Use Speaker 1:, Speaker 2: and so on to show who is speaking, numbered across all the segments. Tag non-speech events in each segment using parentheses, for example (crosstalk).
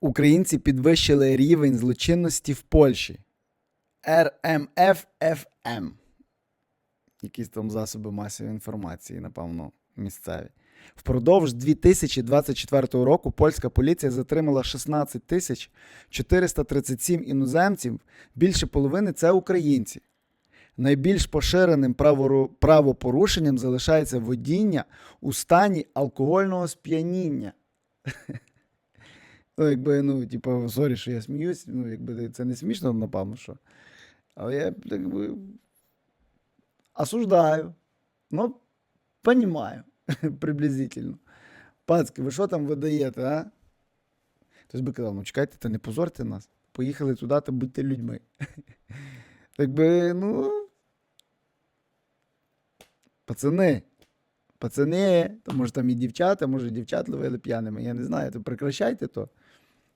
Speaker 1: Українці підвищили рівень злочинності в Польщі. РМФФМ. Якісь там засоби масової інформації, напевно, місцеві. Впродовж 2024 року польська поліція затримала 16 тисяч 437 іноземців, більше половини це українці. Найбільш поширеним правопорушенням залишається водіння у стані алкогольного сп'яніння. Ну, якби, ну, типу, сорі, що я сміюсь, ну, якби це не смішно, напевно, що. Але я, якби, осуждаю. Ну, понімаю, (laughs) приблизительно. Пацки, ви що там видаєте, а? Хтось би казав, ну чекайте, та не позорте нас. Поїхали туди та будьте людьми. (laughs) Так би, ну. Пацани. Пацани, то може там і дівчата, може дівчат ловили п'яними, я не знаю, то прекращайте то.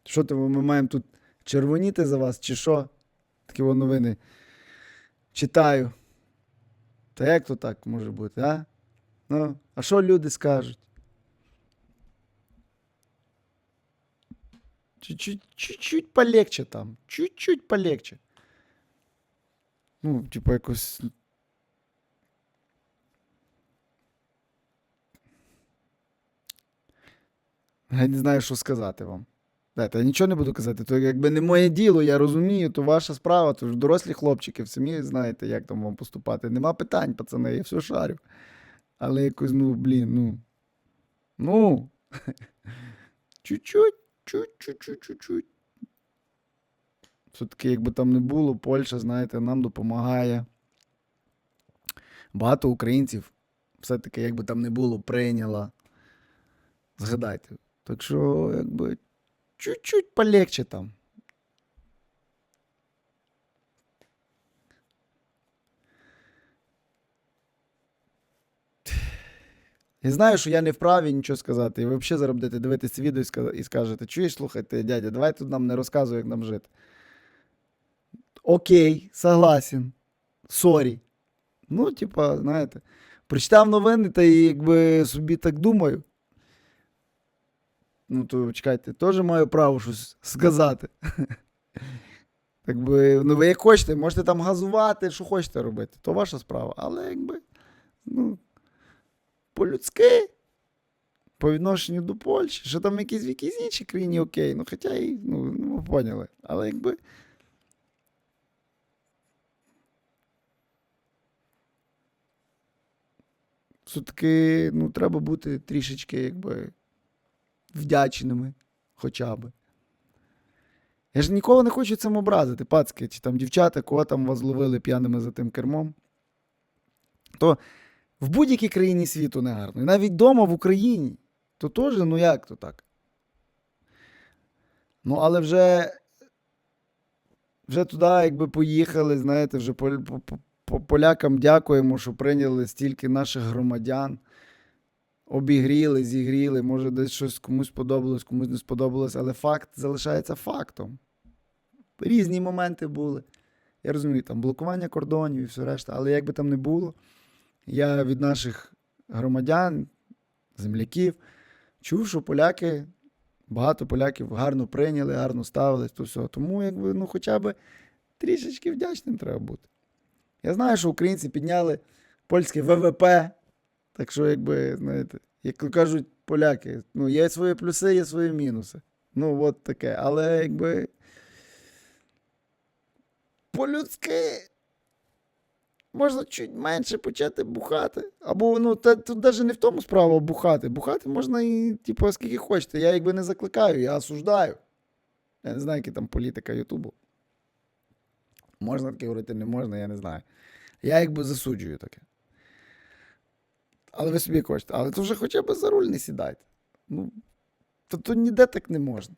Speaker 1: Що то ми маємо тут червоніти за вас, чи що? Такі во новини. Читаю. Та як то так може бути, а? Ну, а що люди скажуть? Чуть-чуть, чуть-чуть полегче там. Чуть-чуть полегче. Ну, типу, якось. Я не знаю, що сказати вам. Дайте, я нічого не буду казати. То якби не моє діло, я розумію, то ваша справа, то ж дорослі хлопчики, самі знаєте, як там вам поступати. Нема питань, пацани, я все шарю. Але якось, ну, блін, ну. Ну. (laughs) Чуть-чуть, чуть-чуть, чуть-чуть. Все-таки, якби там не було, Польща, знаєте, нам допомагає. Багато українців все-таки, якби там не було, прийняла. Згадайте. Так що, якби, чуть-чуть полегче там. Я знаю, що я не вправі нічого сказати. І ви взагалі зараз будете дивитися відео і скажете, чуєш, слухайте, дядя, давай тут нам не розказуй, як нам жити. Окей, согласен. Сорі. Ну, типа, знаєте, прочитав новини та якби собі так думаю. Ну, то чекайте, теж маю право щось сказати. (laughs) Так би, ну ви як хочете, можете там газувати, що хочете робити, то ваша справа. Але якби, ну, по-людськи, по відношенню до Польщі, що там якісь в якійсь іншій країні окей, ну хоча і, ну, ну ви поняли. Але якби. Все-таки, ну, треба бути трішечки, якби, вдячними хоча б. Я ж ніколи не хочу цим образити, пацки, чи там дівчата, кого там вас зловили п'яними за тим кермом. То в будь-якій країні світу не гарно. І навіть вдома в Україні, то теж, ну як то так? Ну, але вже, вже туди, якби поїхали, знаєте, вже по, по, по- по полякам дякуємо, що прийняли стільки наших громадян. Обігріли, зігріли, може, десь щось комусь сподобалось, комусь не сподобалось, але факт залишається фактом. Різні моменти були. Я розумію, там блокування кордонів і все решта, але як би там не було, я від наших громадян, земляків, чув, що поляки, багато поляків гарно прийняли, гарно ставились, то все. Тому, якби, ну, хоча б трішечки вдячним треба бути. Я знаю, що українці підняли польське ВВП. Так що, якби, знаєте, як кажуть поляки, ну, є свої плюси, є свої мінуси. Ну, от таке. Але якби. По-людськи можна чуть менше почати бухати. Або, ну, та, тут навіть не в тому справа бухати. Бухати можна і, типу, скільки хочете. Я якби не закликаю, я осуждаю. Я не знаю, яка там політика Ютубу. Можна таке говорити, не можна, я не знаю. Я якби засуджую таке. Але ви собі хочете. Але то вже хоча б за руль не сідайте. Ну, то, то ніде так не можна.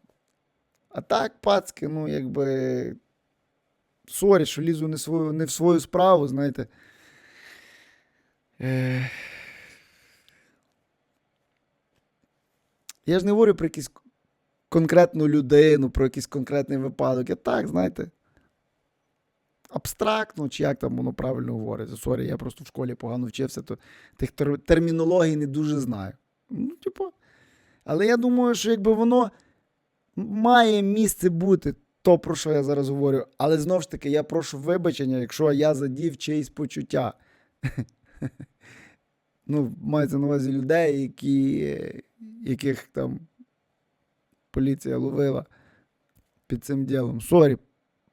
Speaker 1: А так, пацки, ну, якби. Сорі, що лізу не, свою, не в свою справу, знаєте. Я ж не говорю про якусь конкретну людину, про якийсь конкретний випадок. Я так, знаєте. Абстрактно, чи як там воно правильно говориться. Сорі, я просто в школі погано вчився, то тих тер- термінологій не дуже знаю. Ну, типу. Але я думаю, що якби воно має місце бути то, про що я зараз говорю. Але знову ж таки, я прошу вибачення, якщо я задів чиїсь почуття. (laughs) Ну, мається на увазі людей, які, яких там поліція ловила під цим ділом. Сорі,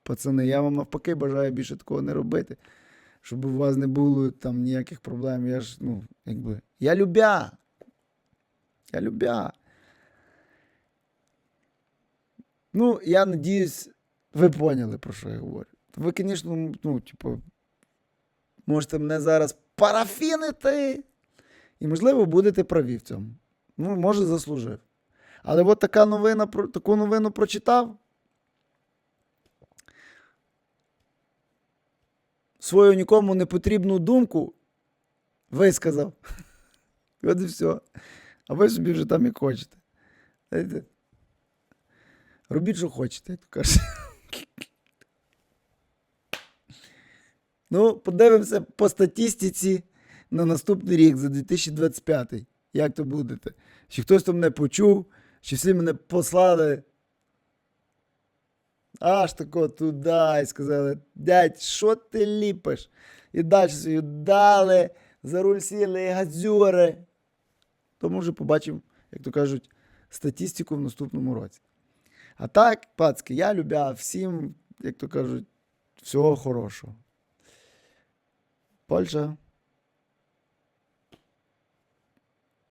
Speaker 1: пацани, я вам навпаки бажаю більше такого не робити, щоб у вас не було там ніяких проблем. Я ж, ну, якби. Я любя. Я любя. Ну, я надіюсь, ви поняли, про що я говорю. Ви, звісно, ну, типу, можете мене зараз парафінити. І, можливо, будете праві в цьому. Ну, може, заслужив. Але от така новина, таку новину прочитав. Свою нікому не потрібну думку висказав. (laughs) От і все. А ви собі вже там як хочете. Робіть, що хочете, як то кажуть. (laughs) Ну, подивимося по статистиці на наступний рік, за 2025. Як то будете? Чи хтось там мене почув, чи всі мене послали аж тако туди і сказали: дядь, що ти ліпиш? І далі собі дали, за руль сіли і газюри. Тому вже побачимо, як то кажуть, статистику в наступному році. А так, пацки, я любя всім, як то кажуть, всього хорошого. Польща.